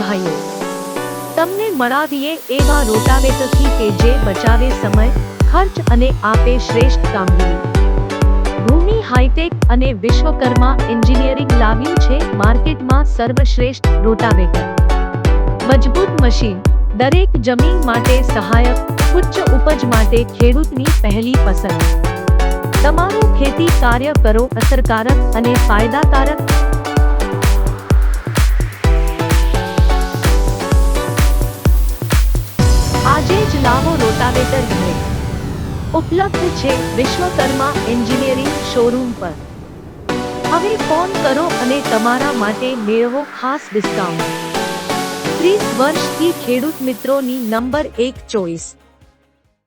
ભાઈઓ, તમને મળાવીએ એવા રોટાવેટરથી કે જે બચાવે સમય, ખર્ચ અને આપે શ્રેષ્ઠ કામગીરી. ભૂમિ હાઈટેક અને વિશ્વકર્મા એન્જિનિયરિંગ લાવ્યું છે માર્કેટમાં સર્વશ્રેષ્ઠ રોટાવેટર. મજબૂત મશીન, દરેક જમીન માટે સહાયક, ઉચ્ચ ઉપજ માટે ખેડૂતની પહેલી પસંદ તમારું ખેતી કાર્ય કરો અસરકારક અને ફાયદાકારક લાવો રોટાવેટર બ્લેડ ઉપલબ્ધ છે વિશ્વકર્મા એન્જિનિયરિંગ શોરૂમ પર. હવે ફોન કરો અને તમારા માટે મેળવો ખાસ ડિસ્કાઉન્ટ. ત્રીસ વર્ષથી ખેડૂત મિત્રોની નંબર એક ચોઈસ.